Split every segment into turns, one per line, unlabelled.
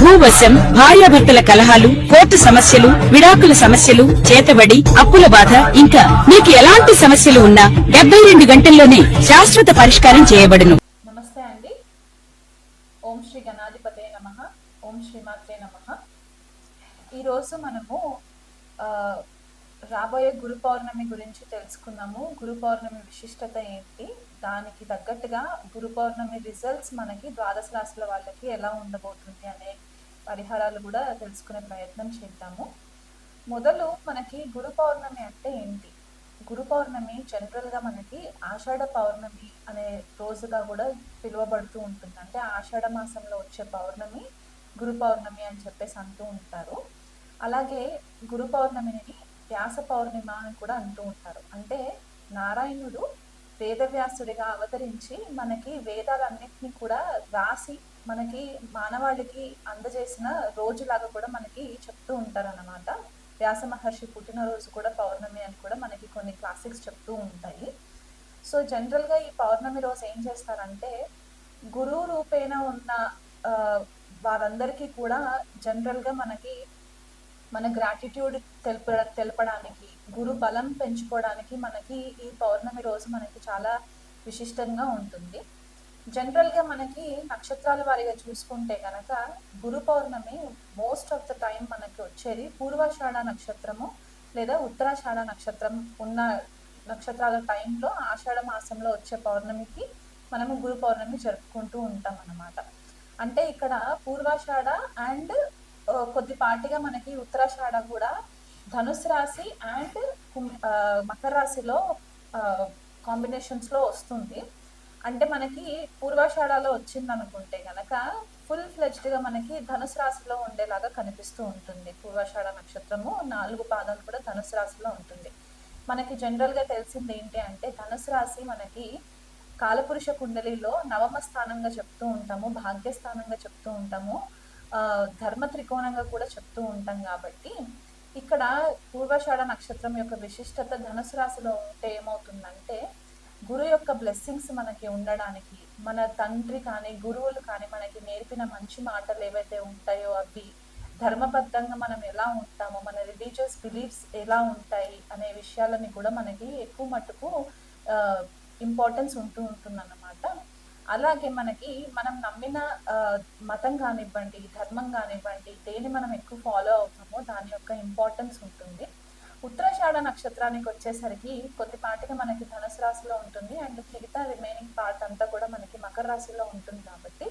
భూవశం భార్యాభర్తల కలహాలు కోర్టు సమస్యలు విడాకుల సమస్యలు చేతబడి అప్పుల బాధ ఇంకా మీకు ఎలాంటి సమస్యలు ఉన్నా డెబ్బై రెండు గంటల్లోనే శాశ్వత పరిష్కారం చేయబడును.
నమస్తే అండి. ఓం శ్రీ గణాధిపతే నమ. ఓం శ్రీ నమ. ఈరోజు మనము రాబోయే గురు పౌర్ణమి గురించి తెలుసుకున్నాము గురు పౌర్ణమి విశిష్టత ఏంటి? దానికి తగ్గట్టుగా గురు పౌర్ణమి రిజల్ట్స్ మనకి ద్వాదశ రాశుల వాళ్ళకి ఎలా ఉండబోతుంది అనే పరిహారాలు కూడా తెలుసుకునే ప్రయత్నం చేద్దాము. మొదలు మనకి గురు పౌర్ణమి అంటే ఏంటి? గురు పౌర్ణమి జనరల్గా మనకి ఆషాఢ పౌర్ణమి అనే రోజుగా కూడా పిలువబడుతూ ఉంటుంది. అంటే ఆషాఢ మాసంలో వచ్చే పౌర్ణమి గురు పౌర్ణమి అని చెప్పేసి అంటూ ఉంటారు. అలాగే గురు పౌర్ణమిని వ్యాస పౌర్ణిమ అని కూడా అంటూ ఉంటారు. అంటే నారాయణుడు వేదవ్యాసుడిగా అవతరించి మనకి వేదాలన్నింటినీ కూడా రాసి మనకి మానవాళికి అందజేసిన రోజులాగా కూడా మనకి చెప్తూ ఉంటారు అన్నమాట వ్యాస మహర్షి పుట్టినరోజు కూడా పౌర్ణమి అని కూడా మనకి కొన్ని క్లాసిక్స్ చెప్తూ ఉంటాయి. సో జనరల్గా ఈ పౌర్ణమి రోజు ఏం చేస్తారంటే గురువు రూపేణ ఉన్న వారందరికీ కూడా జనరల్గా మనకి మన గ్రాటిట్యూడ్ తెలప తెలపడానికి గురు బలం పెంచుకోవడానికి మనకి ఈ పౌర్ణమి రోజు మనకి చాలా విశిష్టంగా ఉంటుంది. జనరల్గా మనకి నక్షత్రాల వారిగా చూసుకుంటే కనుక Guru Purnima most of the time మనకి వచ్చేది పూర్వాషాఢ నక్షత్రము లేదా ఉత్తరాషాఢ నక్షత్రం ఉన్న నక్షత్రాల టైంలో ఆషాఢ మాసంలో వచ్చే పౌర్ణమికి మనము గురు పౌర్ణమి జరుపుకుంటూ ఉంటాం అన్నమాట. అంటే ఇక్కడ పూర్వాషాఢ అండ్ కొద్దిపాటిగా మనకి ఉత్తరాషాఢ కూడా ధనుసు రాశి అండ్ మకర రాశిలో కాంబినేషన్స్లో వస్తుంది. అంటే మనకి పూర్వాషాఢలో వచ్చింది అనుకుంటే గనక ఫుల్ ఫ్లెజ్డ్గా మనకి ధనుసు రాశిలో ఉండేలాగా కనిపిస్తూ ఉంటుంది. పూర్వాషాఢ నక్షత్రము నాలుగు పాదాలు కూడా ధనుసు రాశిలో ఉంటుంది. మనకి జనరల్గా తెలిసింది ఏంటి అంటే ధనుసు రాశి మనకి కాలపురుష కుండలిలో నవమ స్థానంగా చెప్తూ ఉంటాము భాగ్యస్థానంగా చెప్తూ ఉంటాము ఆ, ధర్మ త్రికోణంగా కూడా చెప్తూ ఉంటాం కాబట్టి ఇక్కడ పూర్వాషాఢ నక్షత్రం యొక్క విశిష్టత ధనుసు రాశిలో ఉంటే ఏమవుతుందంటే గురు యొక్క బ్లెస్సింగ్స్ మనకి ఉండడానికి మన తండ్రి కానీ గురువులు కానీ మనకి నేర్పిన మంచి మాటలు ఏవైతే ఉంటాయో అవి ధర్మబద్ధంగా మనం ఎలా ఉంటామో మన రిలీజియస్ బిలీఫ్స్ ఎలా ఉంటాయి అనే విషయాలని కూడా మనకి ఎక్కువ మట్టుకు ఇంపార్టెన్స్ ఉంటూ ఉంటుందన్నమాట. అలాగే మనకి మనం నమ్మిన మతం కానివ్వండి ధర్మం కానివ్వండి దేని మనం ఎక్కువ ఫాలో అవుతామో దాని యొక్క ఇంపార్టెన్స్ ఉంటుంది. ఉత్తరాషాఢ నక్షత్రానికి వచ్చేసరికి కొద్దిపాటిగా మనకి ధనుసు రాశిలో ఉంటుంది. అండ్ మిగతా రిమైనింగ్ పార్ట్ అంతా కూడా మనకి మకర రాశిలో ఉంటుంది కాబట్టి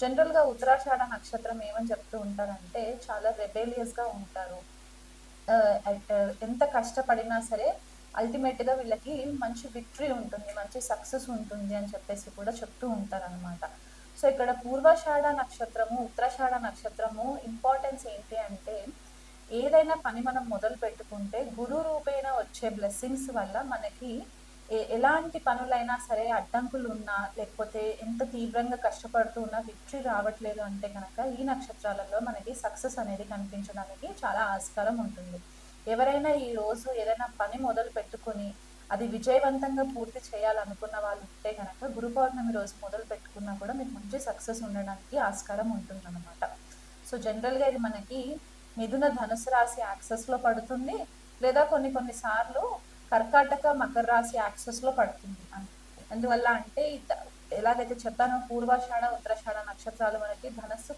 జనరల్గా ఉత్తరాషాఢ నక్షత్రం ఏమని చెప్తూ ఉంటారంటే చాలా రెబేలియస్గా ఉంటారు. ఎంత కష్టపడినా సరే అల్టిమేట్గా వీళ్ళకి మంచి విక్టరీ ఉంటుంది మంచి సక్సెస్ ఉంటుంది అని చెప్పేసి కూడా చెప్తూ ఉంటారు అనమాట సో ఇక్కడ పూర్వాషాఢ నక్షత్రము ఉత్తరాషాఢ నక్షత్రము ఇంపార్టెన్స్ ఏంటి అంటే ఏదైనా పని మనం మొదలు పెట్టుకుంటే గురు రూపేణ వచ్చే బ్లెస్సింగ్స్ వల్ల మనకి ఏ- ఎలాంటి పనులైనా సరే అడ్డంకులు ఉన్నా లేకపోతే ఎంత తీవ్రంగా కష్టపడుతూ ఉన్నా విక్టరీ రావట్లేదు అంటే కనుక ఈ నక్షత్రాలలో మనకి సక్సెస్ అనేది కనిపించడానికి చాలా ఆస్కారం ఉంటుంది. ఎవరైనా ఈ రోజు ఏదైనా పని మొదలు పెట్టుకొని అది విజయవంతంగా పూర్తి చేయాలనుకున్న వాళ్ళు ఉంటే కనుక గురు పౌర్ణమి రోజు మొదలు పెట్టుకున్నా కూడా మీకు మంచి సక్సెస్ ఉండడానికి ఆస్కారం ఉంటుందన్నమాట. సో జనరల్గా ఇది మనకి మిథున ధనుసు రాశి యాక్సెస్లో పడుతుంది లేదా కొన్ని కొన్ని సార్లు కర్కాటక మకర రాశి యాక్సెస్లో పడుతుంది. ఎందువల్ల అందువల్ల అంటే ఎలాగైతే చెప్పానో పూర్వాషాఢ ఉత్తరాషాఢ నక్షత్రాలు మనకి ధనస్సు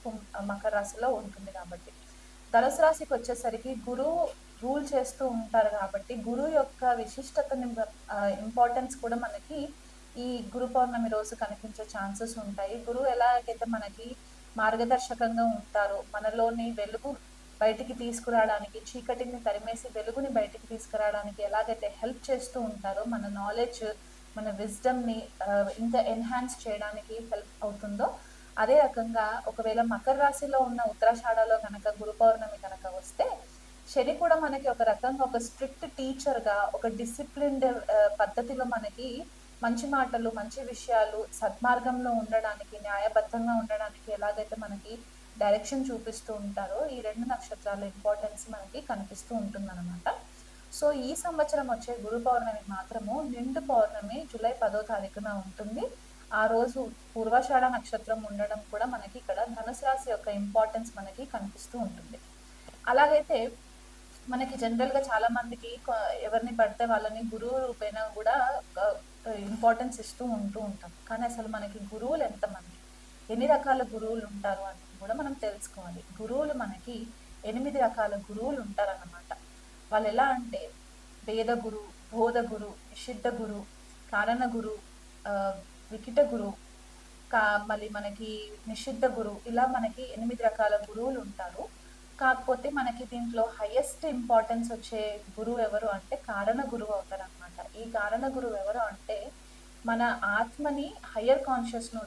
మకర రాశిలో ఉంటుంది కాబట్టి. ధనుసు రాశికి వచ్చేసరికి గురువు రూల్ చేస్తూ ఉంటారు కాబట్టి గురువు యొక్క విశిష్టతని ఇంపార్టెన్స్ కూడా మనకి ఈ గురు పౌర్ణమి రోజు కనిపించే ఛాన్సెస్ ఉంటాయి. గురువు ఎలాగైతే మనకి మార్గదర్శకంగా ఉంటారో మనలోని వెలుగు బయటికి తీసుకురావడానికి చీకటిని తరిమేసి వెలుగుని బయటికి తీసుకురావడానికి ఎలాగైతే హెల్ప్ చేస్తూ ఉంటారో మన నాలెడ్జ్ మన విజ్డమ్ని uh, ఇంకా ఎన్హాన్స్ చేయడానికి హెల్ప్ అవుతుందో అదే రకంగా ఒకవేళ మకర రాశిలో ఉన్న ఉత్తరాషాఢలో కనుక గురు పౌర్ణమి కనుక వస్తే శని కూడా మనకి ఒక రకంగా ఒక స్ట్రిక్ట్ టీచర్గా ఒక డిసిప్లిన్డ్ uh, పద్ధతిలో మనకి మంచి మాటలు మంచి విషయాలు సద్మార్గంలో ఉండడానికి న్యాయబద్ధంగా ఉండడానికి ఎలాగైతే మనకి డైరెక్షన్ చూపిస్తూ ఉంటారో ఈ రెండు నక్షత్రాల ఇంపార్టెన్స్ మనకి కనిపిస్తూ ఉంటుందన్నమాట. సో ఈ సంవత్సరం వచ్చే గురు పౌర్ణమి మాత్రము నిండు పౌర్ణమి జూలై పదో తారీఖున ఉంటుంది. ఆ రోజు పూర్వషాఢ నక్షత్రం ఉండడం కూడా మనకి ఇక్కడ ధనుసు రాశి యొక్క ఇంపార్టెన్స్ మనకి కనిపిస్తూ ఉంటుంది. అలాగైతే మనకి జనరల్గా చాలా మందికి ఎవరిని పడితే వాళ్ళని గురువు రూపేణ కూడా ఇంపార్టెన్స్ ఇస్తూ ఉంటూ ఉంటాం. కానీ అసలు మనకి గురువులు ఎంతమంది ఎన్ని రకాల గురువులు ఉంటారు అంటే కూడా మనం తెలుసుకోవాలి. గురువులు మనకి ఎనిమిది రకాల గురువులు ఉంటారన్నమాట. వాళ్ళు ఎలా అంటే వేద గురు బోధ గురు నిషిద్ధ గురు కారణ గురు వికిట గురు కా మళ్ళీ మనకి నిషిద్ధ గురు ఇలా మనకి ఎనిమిది రకాల గురువులు ఉంటారు. కాకపోతే మనకి దీంట్లో హైయెస్ట్ ఇంపార్టెన్స్ వచ్చే గురువు ఎవరు అంటే కారణ గురువు అవుతారు అనమాట ఈ కారణ గురువు ఎవరు అంటే మన ఆత్మని హయ్యర్ కాన్షియస్ను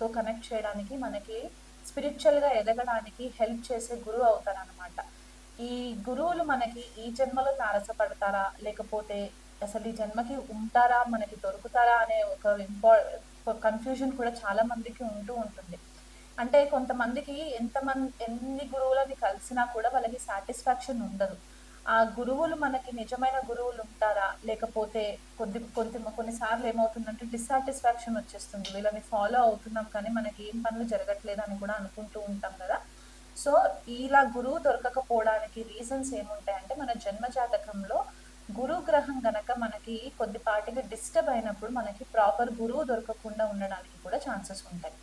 తో కనెక్ట్ చేయడానికి మనకి స్పిరిచువల్గా ఎదగడానికి హెల్ప్ చేసే గురువు అవుతారనమాట ఈ గురువులు మనకి ఈ జన్మలో తారసపడతారా? లేకపోతే అసలు ఈ జన్మకి ఉంటారా? మనకి దొరుకుతారా? అనే ఒక ఇంపా కన్ఫ్యూజన్ కూడా చాలా మందికి ఉంటూ ఉంటుంది. అంటే కొంతమందికి ఎంతమంది ఎన్ని గురువులని కలిసినా కూడా వాళ్ళకి సాటిస్ఫాక్షన్ ఉండదు. ఆ గురువులు మనకి నిజమైన గురువులు ఉంటారా? లేకపోతే కొద్ది కొద్ది కొన్నిసార్లు ఏమవుతుందంటే డిస్సాటిస్ఫాక్షన్ వచ్చేస్తుంది. వీళ్ళని ఫాలో అవుతున్నాం కానీ మనకి ఏం పనులు జరగట్లేదు అని కూడా అనుకుంటూ ఉంటాం కదా. సో ఇలా గురువు దొరకకపోవడానికి రీజన్స్ ఏముంటాయంటే మన జన్మ జాతకంలో గురు గ్రహం గనక మనకి కొద్దిపాటిగా డిస్టర్బ్ అయినప్పుడు మనకి ప్రాపర్ గురువు దొరకకుండా ఉండడానికి కూడా ఛాన్సెస్ ఉంటాయి.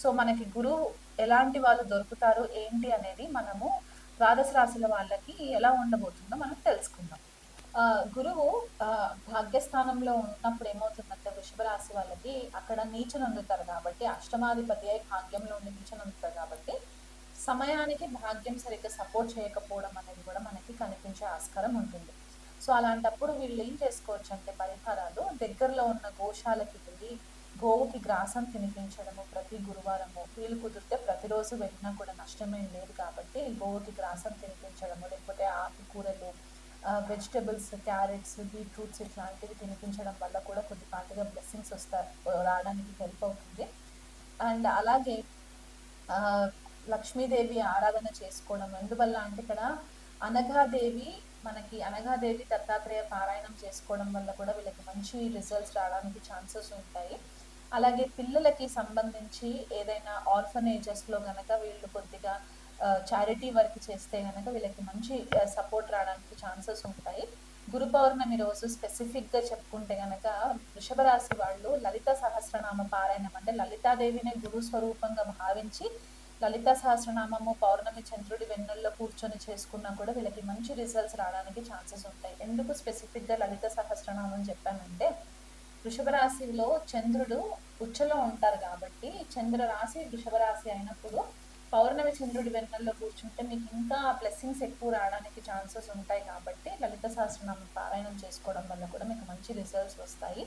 సో మనకి గురువు ఎలాంటి వాళ్ళు దొరుకుతారు ఏంటి అనేది మనము ద్వాదశ రాశుల వాళ్ళకి ఎలా ఉండబోతుందో మనం తెలుసుకుందాం. గురువు భాగ్యస్థానంలో ఉన్నప్పుడు ఏమవుతుందంటే వృషభ రాశి వాళ్ళకి అక్కడ నీచను అందుతారు కాబట్టి అష్టమాధిపతి అయి భాగ్యంలో ఉండి నీచను అందుతారు కాబట్టి సమయానికి భాగ్యం సరిగ్గా సపోర్ట్ చేయకపోవడం అనేది కూడా మనకి కనిపించే ఆస్కారం ఉంటుంది. సో అలాంటప్పుడు వీళ్ళు ఏం చేసుకోవచ్చు అంటే పరిహారాలు దగ్గరలో ఉన్న గోశాలకి వెళ్ళి గోవుకి గ్రాసం తినిపించడము ప్రతి గురువారము. వీలు కుదిరితే ప్రతిరోజు వెళ్ళినా కూడా నష్టమేం లేదు కాబట్టి గోవుకి గ్రాసం తినిపించడము లేకపోతే ఆకుకూరలు వెజిటబుల్స్ క్యారెట్స్ బీట్రూట్స్ ఇట్లాంటివి తినిపించడం వల్ల కూడా కొద్దిపాటిగా బ్లెస్సింగ్స్ వస్తారు రావడానికి హెల్ప్ అవుతుంది. అండ్ అలాగే లక్ష్మీదేవి ఆరాధన చేసుకోవడం ఎందువల్ల అంటే ఇక్కడ అనఘాదేవి మనకి అనఘాదేవి దత్తాత్రేయ పారాయణం చేసుకోవడం వల్ల కూడా వీళ్ళకి మంచి రిజల్ట్స్ రావడానికి ఛాన్సెస్ ఉంటాయి. అలాగే పిల్లలకి సంబంధించి ఏదైనా ఆర్ఫనేజెస్లో కనుక వీళ్ళు కొద్దిగా చారిటీ వర్క్ చేస్తే కనుక వీళ్ళకి మంచి సపోర్ట్ రావడానికి ఛాన్సెస్ ఉంటాయి. గురు పౌర్ణమి రోజు స్పెసిఫిక్గా చెప్పుకుంటే కనుక వృషభ రాశి వాళ్ళు లలిత సహస్రనామ పారాయణం అంటే లలితాదేవిని గురు స్వరూపంగా భావించి లలిత సహస్రనామము పౌర్ణమి చంద్రుడి వెన్నెల్లో కూర్చొని చేసుకున్నా కూడా వీళ్ళకి మంచి రిజల్ట్స్ రావడానికి ఛాన్సెస్ ఉంటాయి. ఎందుకు స్పెసిఫిక్గా లలిత సహస్రనామం చెప్పానంటే వృషభ రాశిలో చంద్రుడు ఉచ్చలో ఉంటారు కాబట్టి చంద్ర రాశి వృషభ రాశి అయినప్పుడు పౌర్ణమి చంద్రుడి వెన్నెల్లో కూర్చుంటే మీకు ఇంకా బ్లెస్సింగ్స్ ఎక్కువ రావడానికి ఛాన్సెస్ ఉంటాయి కాబట్టి లలిత సహస్రనామం పారాయణం చేసుకోవడం వల్ల కూడా మీకు మంచి రిజల్ట్స్ వస్తాయి.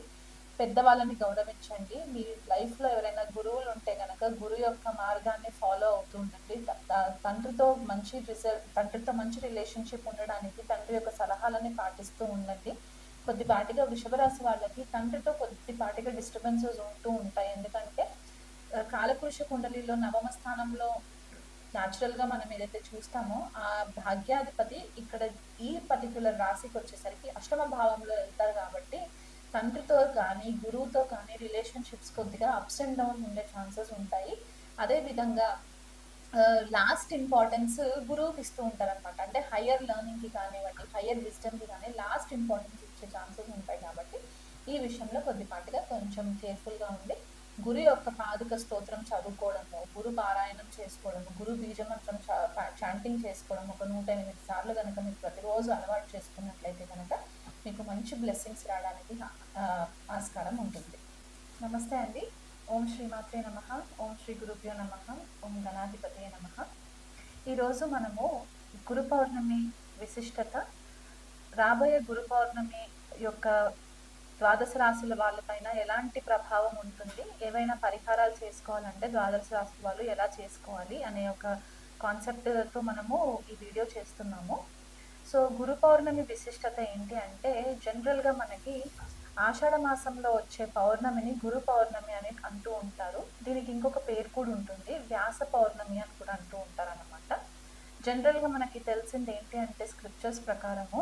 పెద్దవాళ్ళని గౌరవించండి. మీ లైఫ్లో ఎవరైనా గురువులు ఉంటే కనుక గురువు యొక్క మార్గాన్ని ఫాలో అవుతూ ఉండండి. త- తండ్రితో మంచి రిజల్ట్ తండ్రితో మంచి రిలేషన్షిప్ ఉండడానికి తండ్రి యొక్క సలహాలని పాటిస్తూ ఉండండి. కొద్దిపాటిగా వృషభరాశి వాళ్ళకి తండ్రితో కొద్దిపాటిగా డిస్టర్బెన్సెస్ ఉంటూ ఉంటాయి. ఎందుకంటే కాలపురుష కుండలిలో నవమ స్థానంలో న్యాచురల్గా గా మనం ఏదైతే చూస్తామో ఆ భాగ్యాధిపతి ఇక్కడ ఈ పర్టికులర్ రాశికి వచ్చేసరికి అష్టమ భావంలో వెళ్తారు కాబట్టి తండ్రితో కానీ గురువుతో కానీ రిలేషన్షిప్స్ కొద్దిగా అప్స్ అండ్ డౌన్ ఉండే ఛాన్సెస్ ఉంటాయి. అదేవిధంగా లాస్ట్ ఇంపార్టెన్స్ గురువుకి ఇస్తూ ఉంటారనమాట అంటే హయ్యర్ లెర్నింగ్కి కానివ్వండి హయ్యర్ విజ్డమ్కి కానీ లాస్ట్ ఇంపార్టెన్స్ వచ్చే ఛాన్సెస్ ఉంటాయి కాబట్టి ఈ విషయంలో కొద్దిపాటిగా కొంచెం కేర్ఫుల్గా ఉండి గురు యొక్క పాదుక స్తోత్రం చదువుకోవడము గురు పారాయణం చేసుకోవడము గురు బీజమంత్రం చాంటింగ్ చేసుకోవడం ఒక నూట ఎనిమిది సార్లు కనుక మీరు ప్రతిరోజు అలవాటు చేసుకున్నట్లయితే కనుక మీకు మంచి బ్లెస్సింగ్స్ రావడానికి ఆస్కారం ఉంటుంది. నమస్తే అండి. ఓం శ్రీమాత్రే నమ. ఓం శ్రీ గురుభ్యో నమ. ఓం గణాధిపతే నమ. ఈరోజు మనము గురు పౌర్ణమి విశిష్టత రాబోయే గురు పౌర్ణమి యొక్క ద్వాదశ రాశుల వాళ్ళపైన ఎలాంటి ప్రభావం ఉంటుంది? ఏవైనా పరిహారాలు చేసుకోవాలంటే ద్వాదశ రాశుల వాళ్ళు ఎలా చేసుకోవాలి అనే ఒక కాన్సెప్ట్తో మనము ఈ వీడియో చేస్తున్నాము. సో గురు పౌర్ణమి విశిష్టత ఏంటి అంటే జనరల్గా మనకి ఆషాఢ మాసంలో వచ్చే పౌర్ణమిని గురు పౌర్ణమి అని అంటూ ఉంటారు. దీనికి ఇంకొక పేరు కూడా ఉంటుంది వ్యాస పౌర్ణమి అని కూడా అంటూ ఉంటారు అనమాట జనరల్గా మనకి తెలిసింది ఏంటి అంటే స్క్రిప్చర్స్ ప్రకారము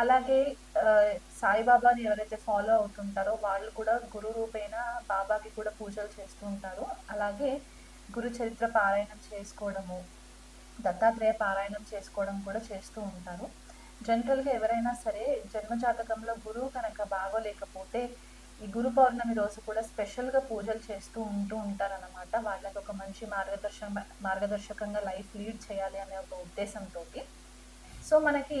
అలాగే సాయిబాబాని ఎవరైతే ఫాలో అవుతుంటారో వాళ్ళు కూడా గురు రూపేణ బాబాకి కూడా పూజలు చేస్తూ ఉంటారు. అలాగే గురు చరిత్ర పారాయణం చేసుకోవడము దత్తాత్రేయ పారాయణం చేసుకోవడం కూడా చేస్తూ ఉంటారు. జనరల్గా ఎవరైనా సరే జన్మజాతకంలో గురువు కనుక బాగోలేకపోతే ఈ గురు పౌర్ణమి రోజు కూడా స్పెషల్గా పూజలు చేస్తూ ఉంటూ ఉంటారన్నమాట. వాళ్ళకి ఒక మంచి మార్గదర్శక మార్గదర్శకంగా లైఫ్ లీడ్ చేయాలి అనే ఒక ఉద్దేశంతో సో మనకి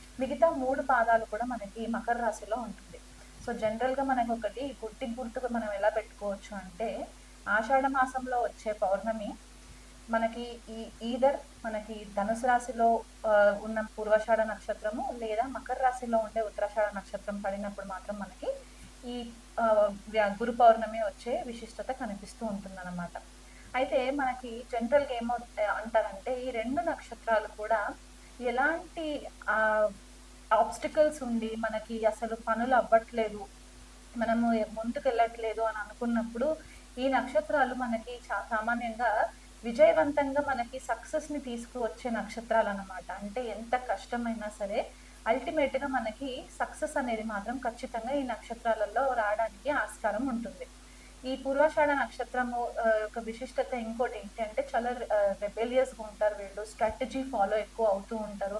మిగతా మూడు పాదాలు కూడా మనకి మకర రాశిలో ఉంటుంది. సో జనరల్గా మనకి ఒకటి గుర్తి గుర్తుగా మనం ఎలా పెట్టుకోవచ్చు అంటే ఆషాఢ మాసంలో వచ్చే పౌర్ణమి మనకి ఈ ఈదర్ మనకి ధనుసు రాశిలో ఉన్న పూర్వాషాఢ నక్షత్రము లేదా మకర రాశిలో ఉండే ఉత్తరాషాఢ నక్షత్రం పడినప్పుడు మాత్రం మనకి ఈ గురు పౌర్ణమి వచ్చే విశిష్టత కనిపిస్తూ ఉంటుందన్నమాట. అయితే మనకి జనరల్గా ఏమో అంటారంటే ఈ రెండు నక్షత్రాలు కూడా ఎలాంటి ఆబ్స్టికల్స్ ఉండి మనకి అసలు పనులు అవ్వట్లేదు మనము ముందుకు వెళ్ళట్లేదు అని అనుకున్నప్పుడు ఈ నక్షత్రాలు మనకి చా- సామాన్యంగా విజయవంతంగా మనకి సక్సెస్ని తీసుకువచ్చే నక్షత్రాలు అన్నమాట అంటే ఎంత కష్టమైనా సరే అల్టిమేట్గా మనకి సక్సెస్ అనేది మాత్రం ఖచ్చితంగా ఈ నక్షత్రాలలో రావడానికి ఆస్కారం ఉంటుంది. ఈ పూర్వాషాఢ నక్షత్రము యొక్క విశిష్టత ఇంకోటి ఏంటి అంటే చాలా రెబెలియస్గా ఉంటారు వీళ్ళు స్ట్రాటజీ ఫాలో ఎక్కువ అవుతూ ఉంటారు.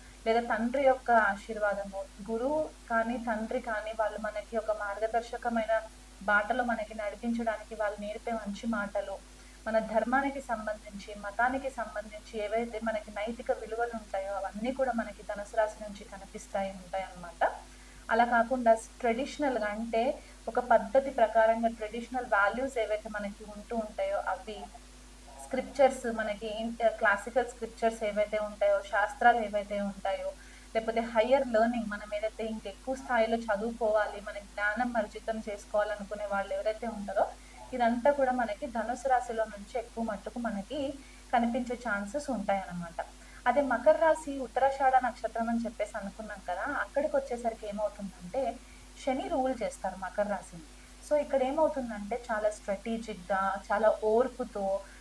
లేదా తండ్రి యొక్క ఆశీర్వాదము. గురువు కానీ తండ్రి కానీ వాళ్ళు మనకి ఒక మార్గదర్శకమైన బాటలో మనకి నడిపించడానికి వాళ్ళు నేర్పే మంచి మాటలు. మన ధర్మానికి సంబంధించి మతానికి సంబంధించి ఏవైతే మనకి నైతిక విలువలు ఉంటాయో అవన్నీ కూడా మనకి ధనుసు రాశి నుంచి కనిపిస్తాయి ఉంటాయి అన్నమాట. అలా కాకుండా ట్రెడిషనల్గా అంటే ఒక పద్ధతి ప్రకారంగా ట్రెడిషనల్ వాల్యూస్ ఏవైతే మనకి ఉంటూ ఉంటాయో అవి స్క్రిప్చర్స్ మనకి క్లాసికల్ స్క్రిప్చర్స్ ఏవైతే ఉంటాయో శాస్త్రాలు ఏవైతే ఉంటాయో లేకపోతే హయ్యర్ లెర్నింగ్ మనం ఏదైతే ఇంకెక్కువ స్థాయిలో చదువుకోవాలి మన జ్ఞానం అర్జితం చేసుకోవాలనుకునే వాళ్ళు ఎవరైతే ఉంటారో ఇదంతా కూడా మనకి ధనుసు రాశిలో నుంచి ఎక్కువ మట్టుకు మనకి కనిపించే ఛాన్సెస్ ఉంటాయన్నమాట. అదే మకర రాశి ఉత్తరాషాఢ నక్షత్రం అని చెప్పేసి అనుకున్నాం కదా అక్కడికి వచ్చేసరికి ఏమవుతుందంటే శని రూల్ చేస్తారు మకర రాశిని. సో ఇక్కడ ఏమవుతుందంటే చాలా స్ట్రాటజిక్గా చాలా ఓర్పుతో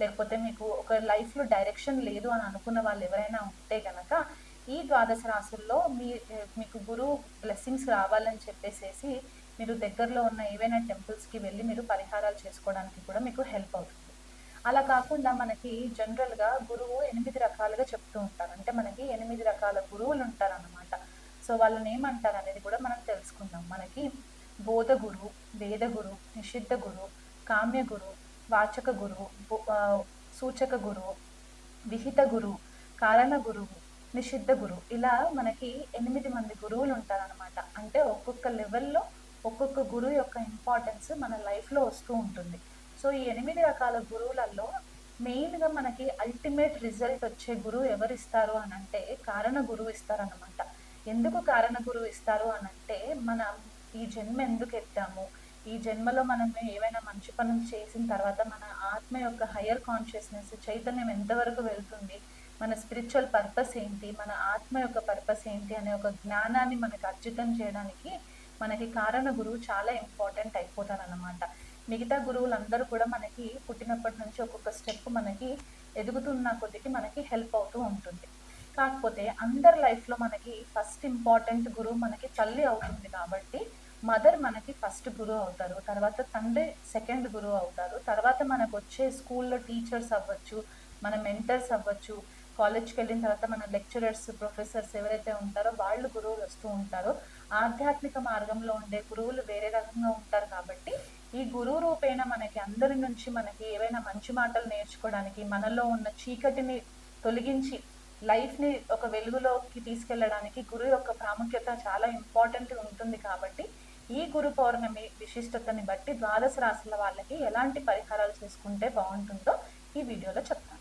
లేకపోతే మీకు ఒక లైఫ్లో డైరెక్షన్ లేదు అని అనుకున్న వాళ్ళు ఎవరైనా ఉంటే కనుక ఈ ద్వాదశ రాసుల్లో మీ మీకు గురువు బ్లెస్సింగ్స్ రావాలని చెప్పేసేసి మీరు దగ్గరలో ఉన్న ఏవైనా టెంపుల్స్కి వెళ్ళి మీరు పరిహారాలు చేసుకోవడానికి కూడా మీకు హెల్ప్ అవుతుంది. అలా కాకుండా మనకి జనరల్గా గురువు ఎనిమిది రకాలుగా చెప్తూ ఉంటారు. అంటే మనకి ఎనిమిది రకాల గురువులు ఉంటారన్నమాట. సో వాళ్ళని ఏమంటారు అనేది కూడా మనం తెలుసుకుందాం. మనకి బోధ గురు వేద గురు నిషిద్ధ గురు కామ్య గురు వాచక గురువు సూచక గురువు విహిత గురువు కారణ గురువు నిషిద్ధ గురువు. ఇలా మనకి ఎనిమిది మంది గురువులు ఉంటారనమాట అంటే ఒక్కొక్క లెవెల్లో ఒక్కొక్క గురువు యొక్క ఇంపార్టెన్స్ మన లైఫ్లో వస్తూ ఉంటుంది. సో ఈ ఎనిమిది రకాల గురువులలో మెయిన్గా మనకి అల్టిమేట్ రిజల్ట్ వచ్చే గురువు ఎవరు ఇస్తారు అని అంటే కారణ గురువు ఇస్తారనమాట ఎందుకు కారణ గురువు ఇస్తారు అని అంటే మనం ఈ జన్మ ఎందుకు ఎత్తాము? ఈ జన్మలో మనం ఏవైనా మంచి పనులు చేసిన తర్వాత మన ఆత్మ యొక్క హయ్యర్ కాన్షియస్నెస్ చైతన్యం ఎంతవరకు వెళ్తుంది? మన స్పిరిచువల్ పర్పస్ ఏంటి? మన ఆత్మ యొక్క పర్పస్ ఏంటి? అనే ఒక జ్ఞానాన్ని మనకు అర్జితం చేయడానికి మనకి కారణ గురువు చాలా ఇంపార్టెంట్ అయిపోతారనమాట మిగతా గురువులందరూ కూడా మనకి పుట్టినప్పటి నుంచి ఒక్కొక్క స్టెప్ మనకి ఎదుగుతున్న కొద్దికి మనకి హెల్ప్ అవుతూ ఉంటుంది. కాకపోతే అందరి లైఫ్లో మనకి ఫస్ట్ ఇంపార్టెంట్ గురువు మనకి తల్లి అవుతుంది కాబట్టి మదర్ మనకి ఫస్ట్ గురువు అవుతారు తర్వాత తండ్రి సెకండ్ గురువు అవుతారు తర్వాత మనకు వచ్చే స్కూల్లో టీచర్స్ అవ్వచ్చు మన మెంటర్స్ అవ్వచ్చు కాలేజ్కి వెళ్ళిన తర్వాత మన లెక్చరర్స్ ప్రొఫెసర్స్ ఎవరైతే ఉంటారో వాళ్ళు గురువులు వస్తూ ఉంటారో. ఆధ్యాత్మిక మార్గంలో ఉండే గురువులు వేరే రకంగా ఉంటారు కాబట్టి ఈ గురువు రూపేణ మనకి అందరి నుంచి మనకి ఏవైనా మంచి మాటలు నేర్చుకోవడానికి మనలో ఉన్న చీకటిని తొలగించి లైఫ్ని ఒక వెలుగులోకి తీసుకెళ్ళడానికి గురువు యొక్క ప్రాముఖ్యత చాలా ఇంపార్టెంట్ ఉంటుంది కాబట్టి ఈ గురు పౌర్ణమి విశిష్టతని బట్టి ద్వాదశ రాశుల వాళ్ళకి ఎలాంటి పరిహారాలు చేసుకుంటే బాగుంటుందో ఈ వీడియోలో చెప్తాను.